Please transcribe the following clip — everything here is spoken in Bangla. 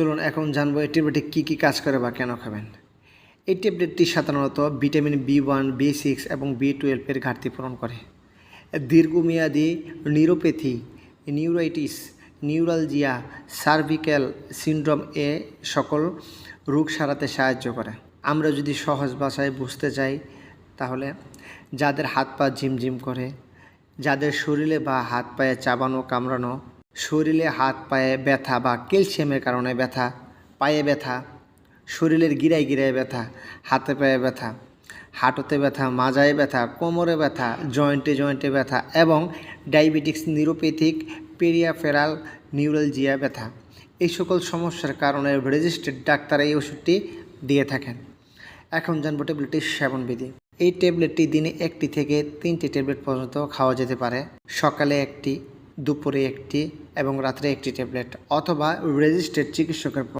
চলুন এখন জানব এই ট্যাবলেটটি কী কী কাজ করে বা কেন খাবেন। এই ট্যাবলেটটি সাধারণত vitamin B one B six এবং বি টুয়েলভের ঘাটতি পূরণ করে। দীর্ঘমেয়াদী neuropathy neuritis neuralgia cervical syndrome এ সকল রোগ সারাতে সাহায্য করে। আমরা যদি সহজ ভাষায় বুঝতে চাই, তাহলে যাদের হাত পা ঝিমঝিম করে, যাদের শরীরে বা হাত পায়ে চাবানো কামড়ানো শরীরে হাত পায়ে ব্যথা বা ক্যালসিয়ামের কারণে ব্যথা, পায়ে ব্যথা, শরীরের গিরায় গিরায় ব্যথা, হাতে পায়ে ব্যথা, হাঁটুতে ব্যথা, মাজায় ব্যথা, কোমরে ব্যথা, জয়েন্টে জয়েন্টে ব্যথা এবং ডায়াবেটিক্স, নিউরোপ্যাথিক, পেরিয়াফেরাল, নিউরালজিয়া ব্যথা। এই সকল সমস্যার কারণে রেজিস্টার্ড ডাক্তার এই ওষুধটি দিয়ে থাকেন। এখন জানব ট্যাবলেটটির সেবনবিধি এই ট্যাবলেটটি দিনে একটি থেকে তিনটি ট্যাবলেট পর্যন্ত খাওয়া যেতে পারে। সকালে একটি দুপুরে একটি এবং রাত্রে একটি ট্যাবলেট অথবা রেজিস্টার্ড চিকিৎসকের